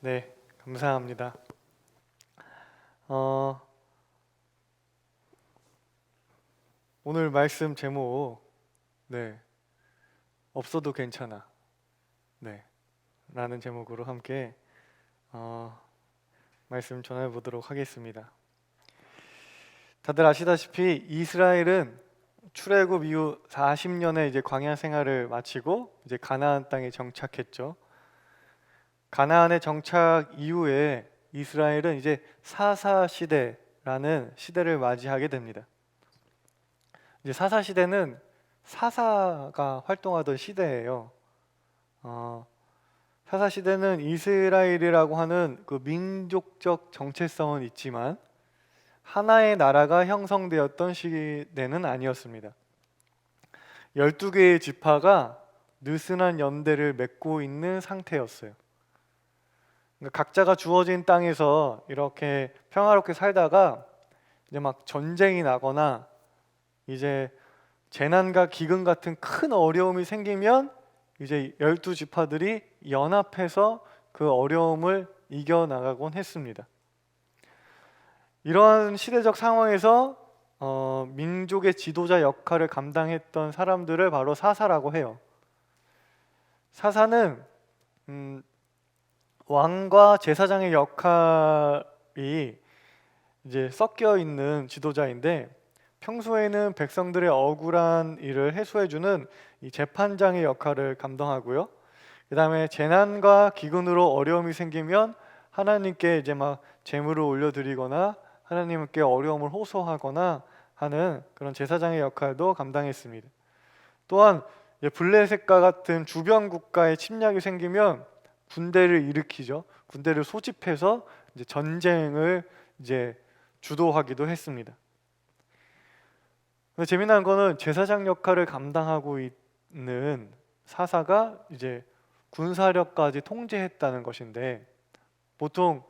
네, 감사합니다. 어, 오늘 말씀 제목, 네, 없어도 괜찮아, 네, 라는 제목으로 함께 어, 말씀 전해 보도록 하겠습니다. 다들 아시다시피 이스라엘은 출애굽 이후 40년의 이제 광야 생활을 마치고 이제 가나안 땅에 정착했죠. 가나안의 정착 이후에 이스라엘은 이제 사사 시대라는 시대를 맞이하게 됩니다. 이제 사사 시대는 사사가 활동하던 시대예요. 어, 사사 시대는 이스라엘이라고 하는 그 민족적 정체성은 있지만 하나의 나라가 형성되었던 시대는 아니었습니다. 12개의 지파가 느슨한 연대를 맺고 있는 상태였어요. 그러니까 각자가 주어진 땅에서 이렇게 평화롭게 살다가 이제 막 전쟁이 나거나 이제 재난과 기근 같은 큰 어려움이 생기면 이제 열두 지파들이 연합해서 그 어려움을 이겨 나가곤 했습니다. 이러한 시대적 상황에서 어, 민족의 지도자 역할을 감당했던 사람들을 바로 사사라고 해요. 사사는 음, 왕과 제사장의 역할이 이제 섞여 있는 지도자인데 평소에는 백성들의 억울한 일을 해소해주는 이 재판장의 역할을 감당하고요. 그 다음에 재난과 기근으로 어려움이 생기면 하나님께 이제 막 재물을 올려드리거나 하나님께 어려움을 호소하거나 하는 그런 제사장의 역할도 감당했습니다. 또한 블레셋과 같은 주변 국가의 침략이 생기면 군대를 일으키죠. 군대를 소집해서 이제 전쟁을 이제 주도하기도 했습니다. 근데 재미난 거는 제사장 역할을 감당하고 있는 사사가 이제 군사력까지 통제했다는 것인데 보통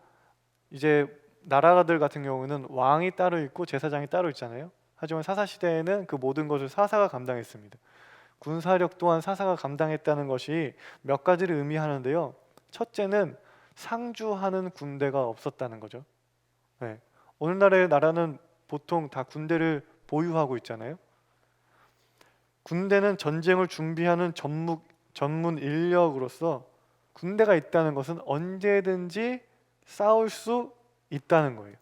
이제 나라들 같은 경우는 왕이 따로 있고 제사장이 따로 있잖아요. 하지만 사사 시대에는 그 모든 것을 사사가 감당했습니다. 군사력 또한 사사가 감당했다는 것이 몇 가지를 의미하는데요. 첫째는 상주하는 군대가 없었다는 거죠. 네. 오늘날의 나라는 보통 다 군대를 보유하고 있잖아요. 군대는 전쟁을 준비하는 전문 전문 인력으로서 군대가 있다는 것은 언제든지 싸울 수 있다는 거예요.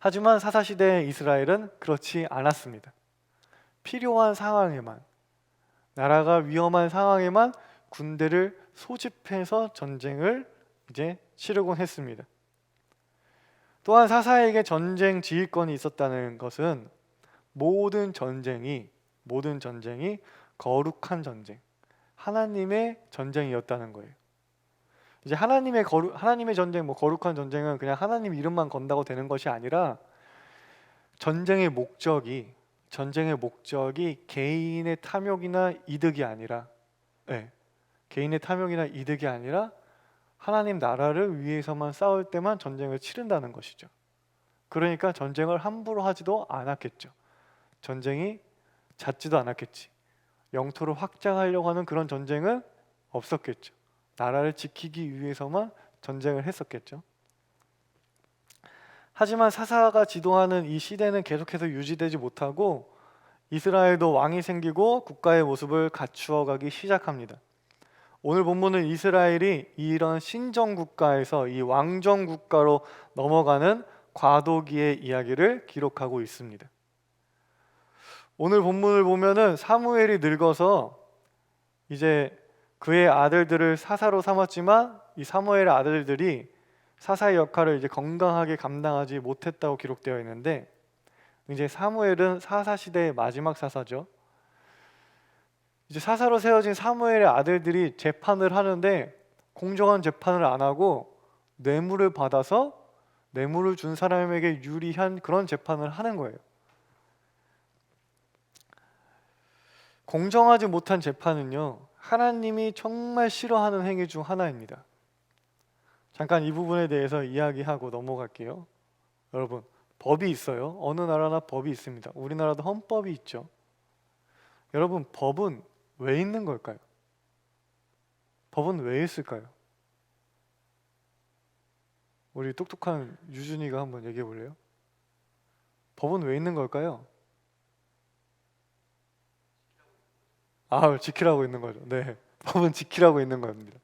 하지만 사사시대의 이스라엘은 그렇지 않았습니다. 필요한 상황에만 나라가 위험한 상황에만 군대를 소집해서 전쟁을 이제 치르곤 했습니다. 또한 사사에게 전쟁 지휘권이 있었다는 것은 모든 전쟁이 모든 전쟁이 거룩한 전쟁, 하나님의 전쟁이었다는 거예요. 이제 하나님의 거룩 하나님의 전쟁 뭐 거룩한 전쟁은 그냥 하나님 이름만 건다고 되는 것이 아니라 전쟁의 목적이 전쟁의 목적이 개인의 탐욕이나 이득이 아니라 네, 개인의 탐욕이나 이득이 아니라 하나님 나라를 위해서만 싸울 때만 전쟁을 치른다는 것이죠. 그러니까 전쟁을 함부로 하지도 않았겠죠. 전쟁이 잦지도 않았겠지. 영토를 확장하려고 하는 그런 전쟁은 없었겠죠. 나라를 지키기 위해서만 전쟁을 했었겠죠. 하지만 사사가 지도하는 이 시대는 계속해서 유지되지 못하고 이스라엘도 왕이 생기고 국가의 모습을 갖추어 가기 시작합니다. 오늘 본문은 이스라엘이 이런 신정 국가에서 이 왕정 국가로 넘어가는 과도기의 이야기를 기록하고 있습니다. 오늘 본문을 보면은 사무엘이 늙어서 이제 그의 아들들을 사사로 삼았지만 이 사무엘의 아들들이 사사의 역할을 이제 건강하게 감당하지 못했다고 기록되어 있는데 이제 사무엘은 사사 시대의 마지막 사사죠. 이제 사사로 세워진 사무엘의 아들들이 재판을 하는데 공정한 재판을 안 하고 뇌물을 받아서 뇌물을 준 사람에게 유리한 그런 재판을 하는 거예요. 공정하지 못한 재판은요. 하나님이 정말 싫어하는 행위 중 하나입니다. 잠깐 이 부분에 대해서 이야기하고 넘어갈게요. 여러분, 법이 있어요. 어느 나라나 법이 있습니다. 우리나라도 헌법이 있죠. 여러분, 법은 왜 있는 걸까요? 법은 왜 있을까요? 우리 똑똑한 유준이가 한번 얘기해 볼래요? 법은 왜 있는 걸까요? 아, 지키라고 있는 거죠. 네. 법은 지키라고 있는 겁니다.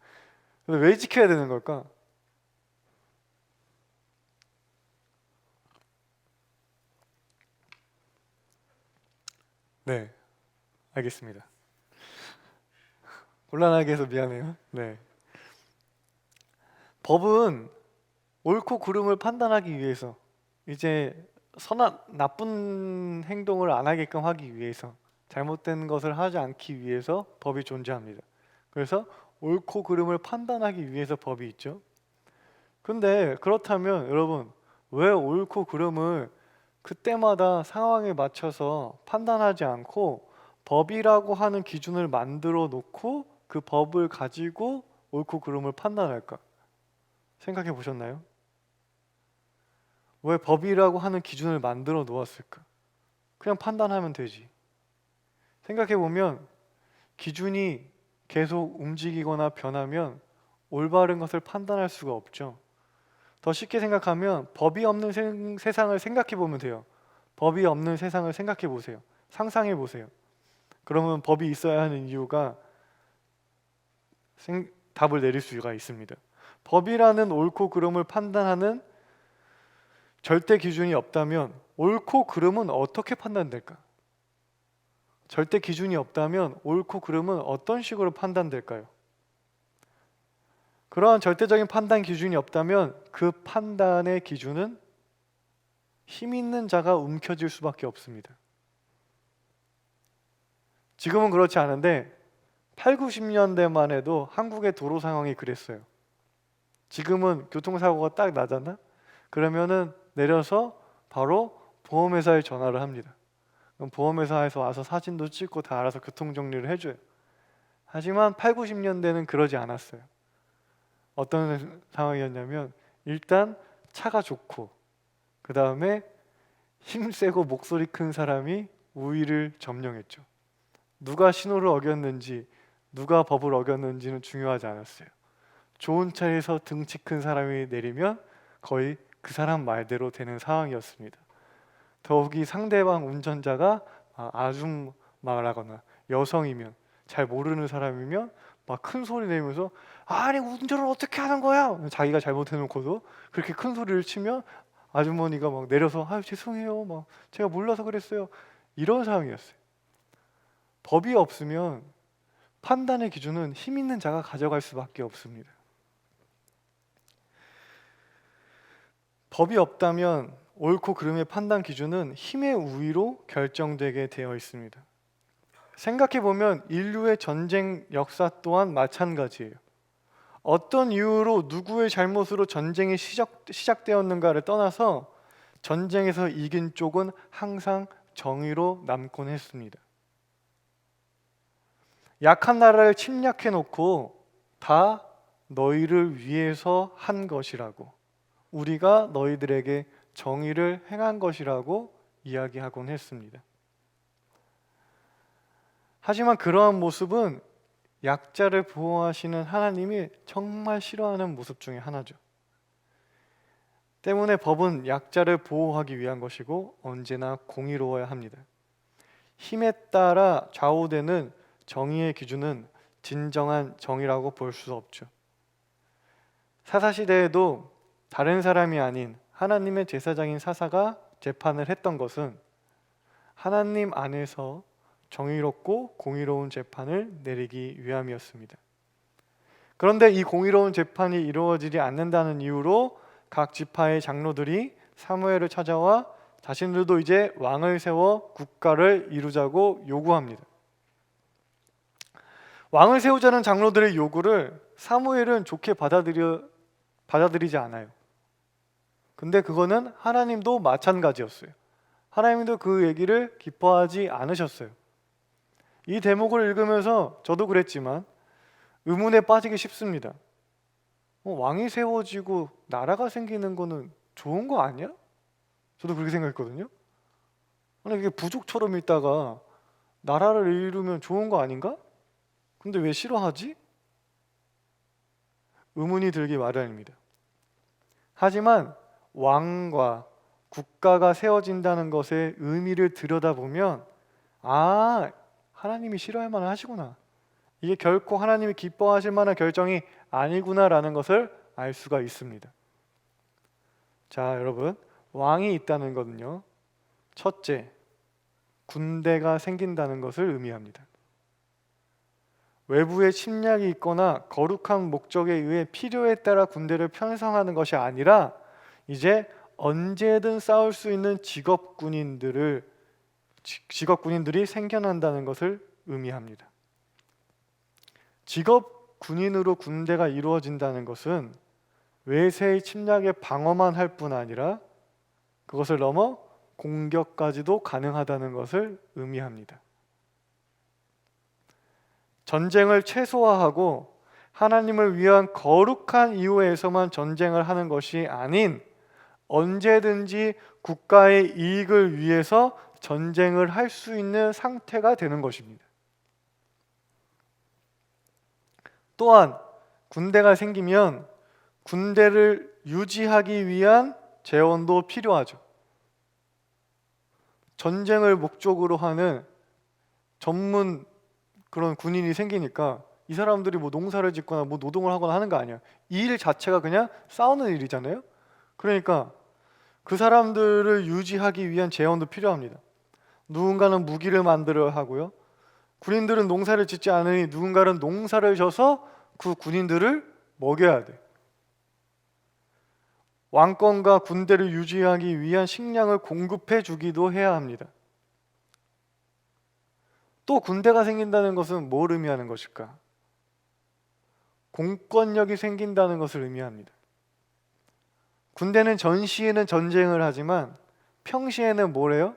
근데 왜 지켜야 되는 걸까? 네. 알겠습니다. 곤란하게 해서 미안해요. 네. 법은 옳고 그름을 판단하기 위해서 이제 선한 나쁜 행동을 안 하게끔 하기 위해서 잘못된 것을 하지 않기 위해서 법이 존재합니다. 그래서 옳고 그름을 판단하기 위해서 법이 있죠. 근데 그렇다면 여러분 왜 옳고 그름을 그때마다 상황에 맞춰서 판단하지 않고 법이라고 하는 기준을 만들어 놓고 그 법을 가지고 옳고 그름을 판단할까? 생각해 보셨나요? 왜 법이라고 하는 기준을 만들어 놓았을까? 그냥 판단하면 되지. 생각해 보면 기준이 계속 움직이거나 변하면 올바른 것을 판단할 수가 없죠. 더 쉽게 생각하면 법이 없는 세- 세상을 생각해 보면 돼요. 법이 없는 세상을 생각해 보세요. 상상해 보세요. 그러면 법이 있어야 하는 이유가 생- 답을 내릴 수가 있습니다. 법이라는 옳고 그름을 판단하는 절대 기준이 없다면 옳고 그름은 어떻게 판단될까? 절대 기준이 없다면 옳고 그름은 어떤 식으로 판단될까요? 그러한 절대적인 판단 기준이 없다면 그 판단의 기준은 힘 있는 자가 움켜쥘 수밖에 없습니다. 지금은 그렇지 않은데 8, 90년대만 해도 한국의 도로 상황이 그랬어요. 지금은 교통사고가 딱 나잖아? 그러면은 내려서 바로 보험회사에 전화를 합니다. 그럼 보험회사에서 와서 사진도 찍고 다 알아서 교통 정리를 해줘요. 하지만 8, 90년대는 그러지 않았어요. 어떤 상황이었냐면 일단 차가 좋고 그 다음에 힘 세고 목소리 큰 사람이 우위를 점령했죠. 누가 신호를 어겼는지 누가 법을 어겼는지는 중요하지 않았어요. 좋은 차에서 등치 큰 사람이 내리면 거의 그 사람 말대로 되는 상황이었습니다. 더욱이 상대방 운전자가 아, 아줌마라거나 여성이면 잘 모르는 사람이면 막 큰 소리 내면서 아니 운전을 어떻게 하는 거야? 자기가 잘못해놓고도 그렇게 큰 소리를 치면 아주머니가 막 내려서 아유 죄송해요, 막 제가 몰라서 그랬어요. 이런 상황이었어요. 법이 없으면 판단의 기준은 힘 있는 자가 가져갈 수밖에 없습니다. 법이 없다면 옳고 그름의 판단 기준은 힘의 우위로 결정되게 되어 있습니다. 생각해 보면 인류의 전쟁 역사 또한 마찬가지예요. 어떤 이유로 누구의 잘못으로 전쟁이 시작, 시작되었는가를 떠나서 전쟁에서 이긴 쪽은 항상 정의로 남곤 했습니다. 약한 나라를 침략해 놓고 다 너희를 위해서 한 것이라고 우리가 너희들에게 정의를 행한 것이라고 이야기하곤 했습니다. 하지만 그러한 모습은 약자를 보호하시는 하나님이 정말 싫어하는 모습 중에 하나죠. 때문에 법은 약자를 보호하기 위한 것이고 언제나 공의로워야 합니다. 힘에 따라 좌우되는 정의의 기준은 진정한 정의라고 볼 수 없죠. 사사 시대에도 다른 사람이 아닌 하나님의 제사장인 사사가 재판을 했던 것은 하나님 안에서 정의롭고 공의로운 재판을 내리기 위함이었습니다. 그런데 이 공의로운 재판이 이루어지지 않는다는 이유로 각 지파의 장로들이 사무엘을 찾아와 자신들도 이제 왕을 세워 국가를 이루자고 요구합니다. 왕을 세우자는 장로들의 요구를 사무엘은 좋게 받아들여 받아들이지 않아요. 근데 그거는 하나님도 마찬가지였어요. 하나님도 그 얘기를 기뻐하지 않으셨어요. 이 대목을 읽으면서 저도 그랬지만 의문에 빠지기 쉽습니다. 어, 왕이 세워지고 나라가 생기는 거는 좋은 거 아니야? 저도 그렇게 생각했거든요. 아니 이게 부족처럼 있다가 나라를 이루면 좋은 거 아닌가? 근데 왜 싫어하지? 의문이 들기 마련입니다. 하지만 왕과 국가가 세워진다는 것의 의미를 들여다보면 아 하나님이 싫어할 만한 하시구나 이게 결코 하나님이 기뻐하실 만한 결정이 아니구나라는 것을 알 수가 있습니다. 자 여러분 왕이 있다는 것은요 첫째 군대가 생긴다는 것을 의미합니다. 외부의 침략이 있거나 거룩한 목적에 의해 필요에 따라 군대를 편성하는 것이 아니라 이제 언제든 싸울 수 있는 직업 군인들을 지- 직업 군인들이 생겨난다는 것을 의미합니다. 직업 군인으로 군대가 이루어진다는 것은 외세의 침략에 방어만 할 뿐 아니라 그것을 넘어 공격까지도 가능하다는 것을 의미합니다. 전쟁을 최소화하고 하나님을 위한 거룩한 이유에서만 전쟁을 하는 것이 아닌 언제든지 국가의 이익을 위해서 전쟁을 할 수 있는 상태가 되는 것입니다. 또한 군대가 생기면 군대를 유지하기 위한 재원도 필요하죠. 전쟁을 목적으로 하는 전문 그런 군인이 생기니까 이 사람들이 뭐 농사를 짓거나 뭐 노동을 하거나 하는 거 아니야. 이 일 자체가 그냥 싸우는 일이잖아요. 그러니까 그 사람들을 유지하기 위한 재원도 필요합니다. 누군가는 무기를 만들어야 하고요. 군인들은 농사를 짓지 않으니 누군가는 농사를 져서 그 군인들을 먹여야 돼. 왕권과 군대를 유지하기 위한 식량을 공급해 주기도 해야 합니다. 또 군대가 생긴다는 것은 뭘 의미하는 것일까? 공권력이 생긴다는 것을 의미합니다. 군대는 전시에는 전쟁을 하지만 평시에는 뭐래요?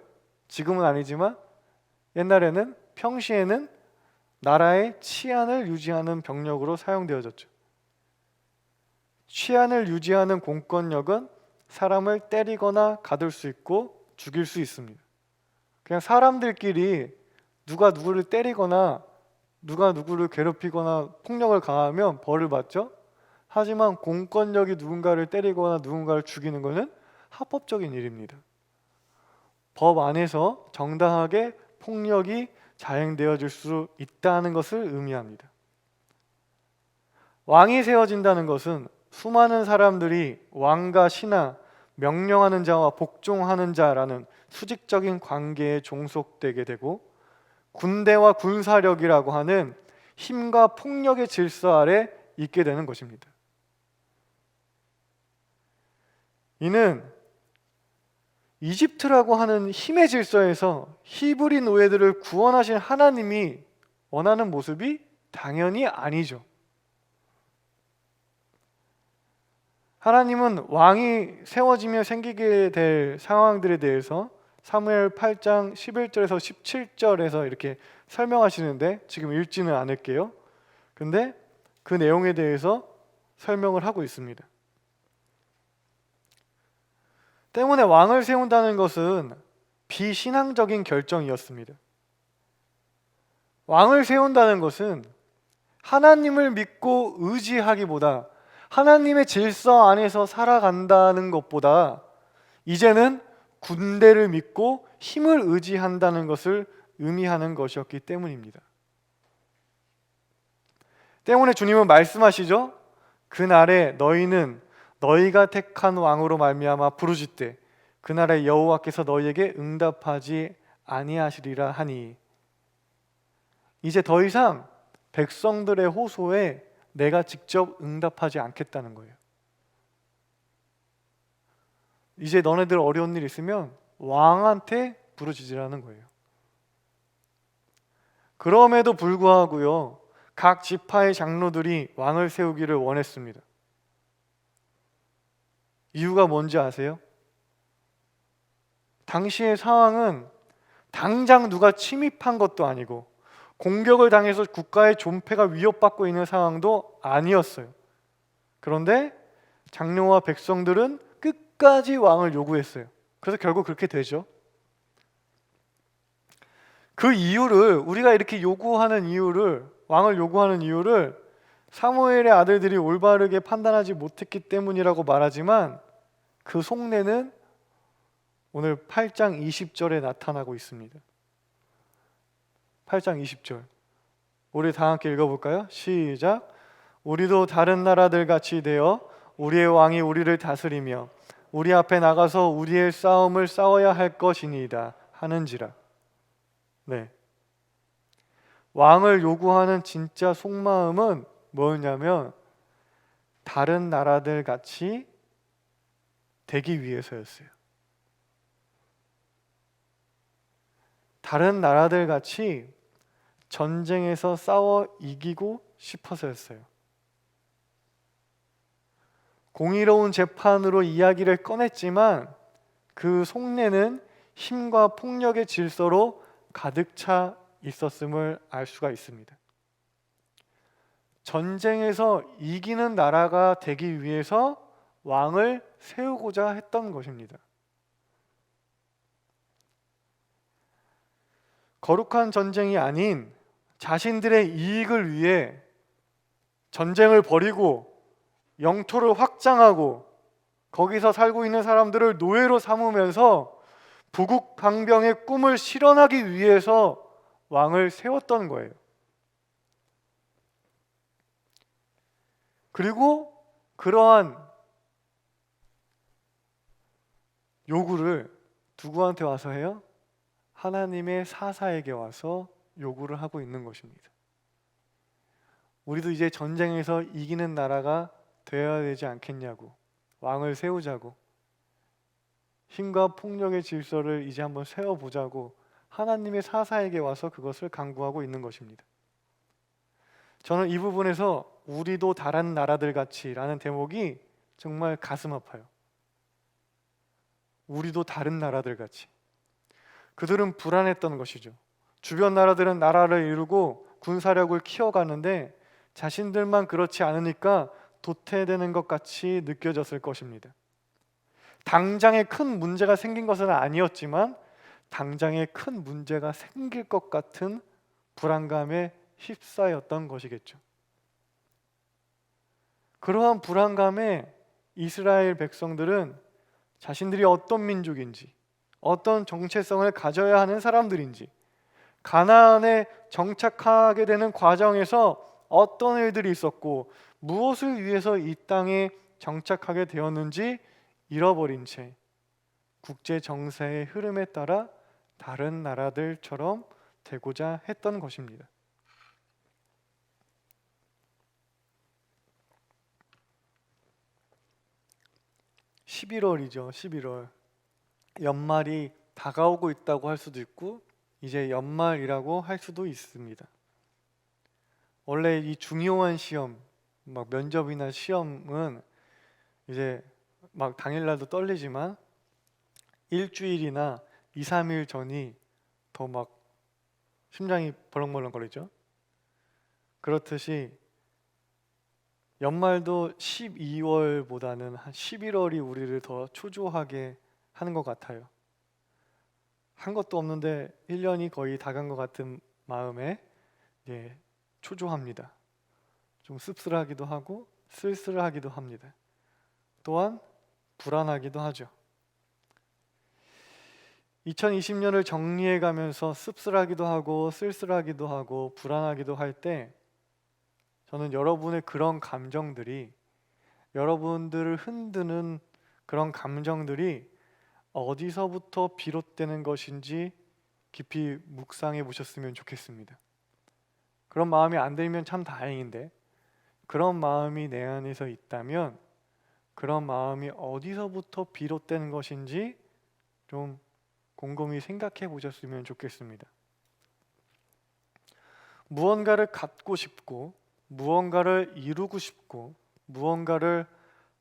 지금은 아니지만 옛날에는 평시에는 나라의 치안을 유지하는 병력으로 사용되어졌죠. 치안을 유지하는 공권력은 사람을 때리거나 가둘 수 있고 죽일 수 있습니다. 그냥 사람들끼리 누가 누구를 때리거나 누가 누구를 괴롭히거나 폭력을 가하면 벌을 받죠. 하지만 공권력이 누군가를 때리거나 누군가를 죽이는 것은 합법적인 일입니다. 법 안에서 정당하게 폭력이 자행되어질 수 있다는 것을 의미합니다. 왕이 세워진다는 것은 수많은 사람들이 왕과 신하, 명령하는 자와 복종하는 자라는 수직적인 관계에 종속되게 되고 군대와 군사력이라고 하는 힘과 폭력의 질서 아래 있게 되는 것입니다. 이는 이집트라고 하는 힘의 질서에서 히브리 노예들을 구원하신 하나님이 원하는 모습이 당연히 아니죠. 하나님은 왕이 세워지며 생기게 될 상황들에 대해서 사무엘 8장 11절에서 17절에서 이렇게 설명하시는데 지금 읽지는 않을게요. 근데 그 내용에 대해서 설명을 하고 있습니다. 때문에 왕을 세운다는 것은 비신앙적인 결정이었습니다. 왕을 세운다는 것은 하나님을 믿고 의지하기보다 하나님의 질서 안에서 살아간다는 것보다 이제는 군대를 믿고 힘을 의지한다는 것을 의미하는 것이었기 때문입니다. 때문에 주님은 말씀하시죠. 그날에 너희는 너희가 택한 왕으로 말미암아 부르짖되 그날에 여호와께서 너희에게 응답하지 아니하시리라 하니 이제 더 이상 백성들의 호소에 내가 직접 응답하지 않겠다는 거예요. 이제 너네들 어려운 일 있으면 왕한테 부르짖으라는 거예요. 그럼에도 불구하고요. 각 지파의 장로들이 왕을 세우기를 원했습니다. 이유가 뭔지 아세요? 당시의 상황은 당장 누가 침입한 것도 아니고 공격을 당해서 국가의 존폐가 위협받고 있는 상황도 아니었어요. 그런데 장로와 백성들은 끝까지 왕을 요구했어요. 그래서 결국 그렇게 되죠. 그 이유를 우리가 이렇게 요구하는 이유를 왕을 요구하는 이유를 사무엘의 아들들이 올바르게 판단하지 못했기 때문이라고 말하지만 그 속내는 오늘 8장 20절에 나타나고 있습니다. 8장 20절. 우리 다 함께 읽어볼까요? 시작. 우리도 다른 나라들 같이 되어 우리의 왕이 우리를 다스리며 우리 앞에 나가서 우리의 싸움을 싸워야 할 것이니이다 하는지라. 네. 왕을 요구하는 진짜 속마음은 뭐였냐면 다른 나라들 같이 되기 위해서였어요. 다른 나라들 같이 전쟁에서 싸워 이기고 싶어서였어요. 공의로운 재판으로 이야기를 꺼냈지만 그 속내는 힘과 폭력의 질서로 가득 차 있었음을 알 수가 있습니다. 전쟁에서 이기는 나라가 되기 위해서 왕을 세우고자 했던 것입니다. 거룩한 전쟁이 아닌 자신들의 이익을 위해 전쟁을 벌이고 영토를 확장하고 거기서 살고 있는 사람들을 노예로 삼으면서 부국 강병의 꿈을 실현하기 위해서 왕을 세웠던 거예요. 그리고 그러한 요구를 누구한테 와서 해요? 하나님의 사사에게 와서 요구를 하고 있는 것입니다. 우리도 이제 전쟁에서 이기는 나라가 되어야 되지 않겠냐고 왕을 세우자고 힘과 폭력의 질서를 이제 한번 세워보자고 하나님의 사사에게 와서 그것을 강구하고 있는 것입니다. 저는 이 부분에서 우리도 다른 나라들 같이라는 대목이 정말 가슴 아파요. 우리도 다른 나라들 같이. 그들은 불안했던 것이죠. 주변 나라들은 나라를 이루고 군사력을 키워가는데 자신들만 그렇지 않으니까 도태되는 것 같이 느껴졌을 것입니다. 당장에 큰 문제가 생긴 것은 아니었지만 당장에 큰 문제가 생길 것 같은 불안감에 휩싸였던 것이겠죠. 그러한 불안감에 이스라엘 백성들은 자신들이 어떤 민족인지, 어떤 정체성을 가져야 하는 사람들인지, 가나안에 정착하게 되는 과정에서 어떤 일들이 있었고 무엇을 위해서 이 땅에 정착하게 되었는지 잃어버린 채 국제 정세의 흐름에 따라 다른 나라들처럼 되고자 했던 것입니다. (11월이죠) (11월) 연말이 다가오고 있다고 할 수도 있고 이제 연말이라고 할 수도 있습니다. 원래 이 중요한 시험, 막 면접이나 시험은 이제 막 당일날도 떨리지만 일주일이나 2, 3일 전이 더 막 심장이 벌렁벌렁거리죠. 그렇듯이 연말도 12월보다는 한 11월이 우리를 더 초조하게 하는 것 같아요. 한 것도 없는데 1년이 거의 다 간 것 같은 마음에 예, 초조합니다. 좀 씁쓸하기도 하고 쓸쓸하기도 합니다. 또한 불안하기도 하죠. 2020년을 정리해 가면서 씁쓸하기도 하고 쓸쓸하기도 하고 불안하기도 할 때 저는 여러분의 그런 감정들이 여러분들을 흔드는 그런 감정들이 어디서부터 비롯되는 것인지 깊이 묵상해 보셨으면 좋겠습니다. 그런 마음이 안 들면 참 다행인데 그런 마음이 내 안에서 있다면 그런 마음이 어디서부터 비롯되는 것인지 좀 곰곰이 생각해 보셨으면 좋겠습니다. 무언가를 갖고 싶고 무언가를 이루고 싶고 무언가를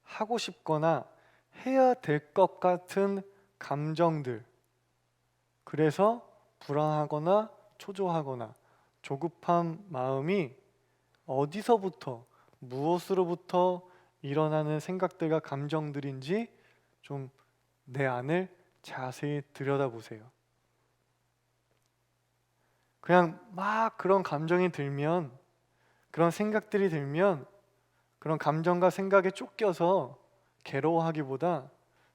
하고 싶거나 해야 될 것 같은 감정들 그래서 불안하거나 초조하거나 조급한 마음이 어디서부터 무엇으로부터 일어나는 생각들과 감정들인지 좀 내 안을 자세히 들여다보세요. 그냥 막 그런 감정이 들면 그런 생각들이 들면 그런 감정과 생각에 쫓겨서 괴로워하기보다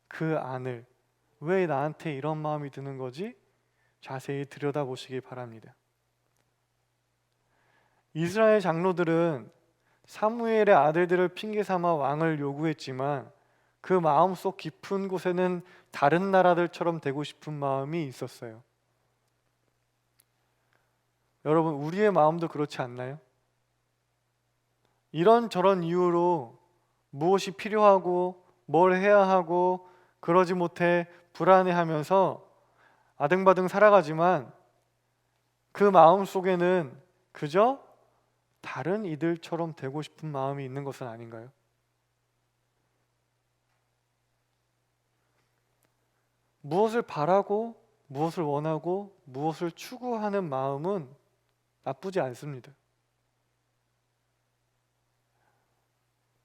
그 안을 왜 나한테 이런 마음이 드는 거지? 자세히 들여다보시기 바랍니다. 이스라엘 장로들은 사무엘의 아들들을 핑계 삼아 왕을 요구했지만 그 마음속 깊은 곳에는 다른 나라들처럼 되고 싶은 마음이 있었어요. 여러분, 우리의 마음도 그렇지 않나요? 이런 저런 이유로 무엇이 필요하고 뭘 해야 하고 그러지 못해 불안해하면서 아등바등 살아가지만 그 마음 속에는 그저 다른 이들처럼 되고 싶은 마음이 있는 것은 아닌가요? 무엇을 바라고 무엇을 원하고 무엇을 추구하는 마음은 나쁘지 않습니다.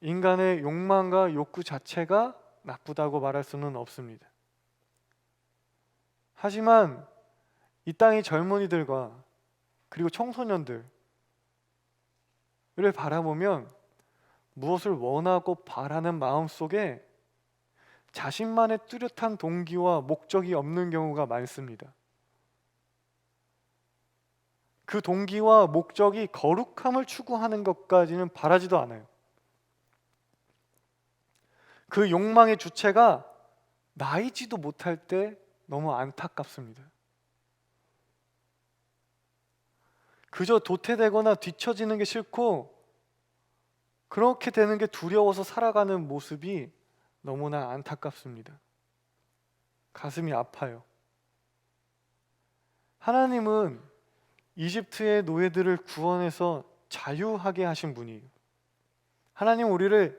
인간의 욕망과 욕구 자체가 나쁘다고 말할 수는 없습니다. 하지만 이 땅의 젊은이들과 그리고 청소년들 을 바라보면 무엇을 원하고 바라는 마음 속에 자신만의 뚜렷한 동기와 목적이 없는 경우가 많습니다. 그 동기와 목적이 거룩함을 추구하는 것까지는 바라지도 않아요. 그 욕망의 주체가 나이지도 못할 때 너무 안타깝습니다. 그저 도태되거나 뒤처지는 게 싫고 그렇게 되는 게 두려워서 살아가는 모습이 너무나 안타깝습니다. 가슴이 아파요. 하나님은 이집트의 노예들을 구원해서 자유하게 하신 분이에요. 하나님 우리를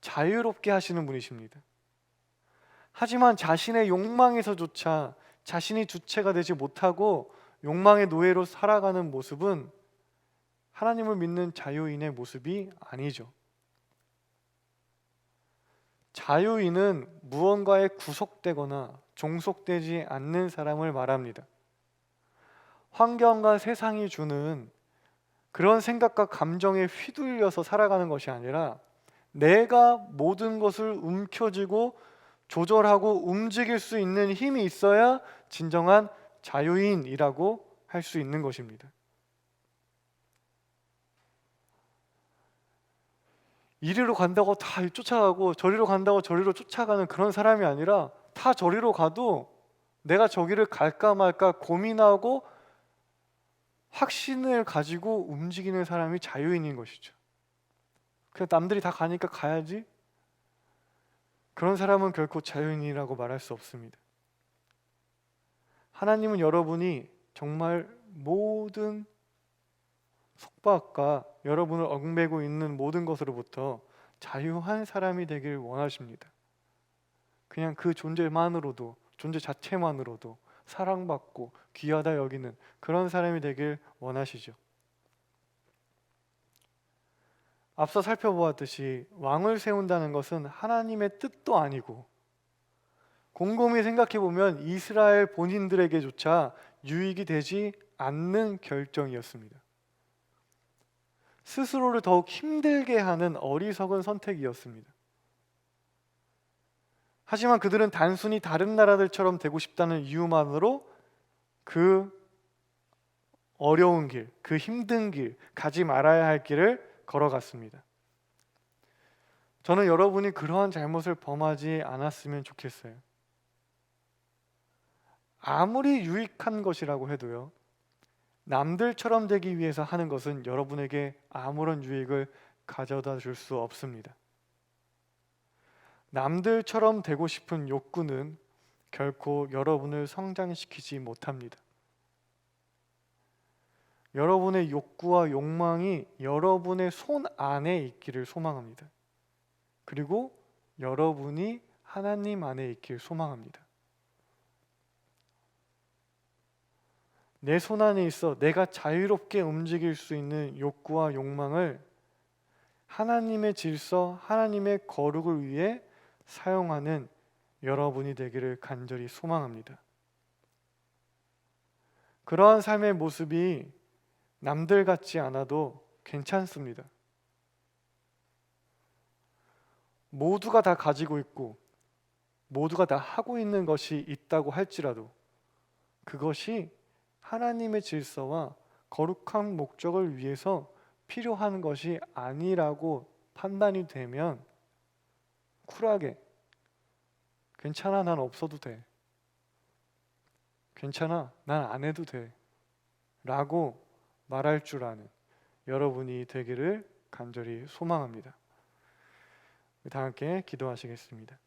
자유롭게 하시는 분이십니다. 하지만 자신의 욕망에서조차 자신이 주체가 되지 못하고 욕망의 노예로 살아가는 모습은 하나님을 믿는 자유인의 모습이 아니죠. 자유인은 무언가에 구속되거나 종속되지 않는 사람을 말합니다. 환경과 세상이 주는 그런 생각과 감정에 휘둘려서 살아가는 것이 아니라 내가 모든 것을 움켜쥐고 조절하고 움직일 수 있는 힘이 있어야 진정한 자유인이라고 할 수 있는 것입니다. 이리로 간다고 다 쫓아가고 저리로 간다고 저리로 쫓아가는 그런 사람이 아니라 다 저리로 가도 내가 저기를 갈까 말까 고민하고 확신을 가지고 움직이는 사람이 자유인인 것이죠. 그냥 남들이 다 가니까 가야지. 그런 사람은 결코 자유인이라고 말할 수 없습니다. 하나님은 여러분이 정말 모든 속박과 여러분을 얽매고 있는 모든 것으로부터 자유한 사람이 되길 원하십니다. 그냥 그 존재만으로도 존재 자체만으로도 사랑받고 귀하다 여기는 그런 사람이 되길 원하시죠. 앞서 살펴보았듯이 왕을 세운다는 것은 하나님의 뜻도 아니고 곰곰이 생각해 보면 이스라엘 본인들에게조차 유익이 되지 않는 결정이었습니다. 스스로를 더욱 힘들게 하는 어리석은 선택이었습니다. 하지만 그들은 단순히 다른 나라들처럼 되고 싶다는 이유만으로 그 어려운 길, 그 힘든 길, 가지 말아야 할 길을 걸어갔습니다. 저는 여러분이 그러한 잘못을 범하지 않았으면 좋겠어요. 아무리 유익한 것이라고 해도요. 남들처럼 되기 위해서 하는 것은 여러분에게 아무런 유익을 가져다 줄 수 없습니다. 남들처럼 되고 싶은 욕구는 결코 여러분을 성장시키지 못합니다. 여러분의 욕구와 욕망이 여러분의 손 안에 있기를 소망합니다. 그리고 여러분이 하나님 안에 있길 소망합니다. 내 손 안에 있어 내가 자유롭게 움직일 수 있는 욕구와 욕망을 하나님의 질서, 하나님의 거룩을 위해 사용하는 여러분이 되기를 간절히 소망합니다. 그러한 삶의 모습이 남들 같지 않아도 괜찮습니다. 모두가 다 가지고 있고 모두가 다 하고 있는 것이 있다고 할지라도 그것이 하나님의 질서와 거룩한 목적을 위해서 필요한 것이 아니라고 판단이 되면 쿨하게 괜찮아 난 없어도 돼. 괜찮아 난 안 해도 돼. 라고 말할 줄 아는 여러분이 되기를 간절히 소망합니다. 다 함께 기도하시겠습니다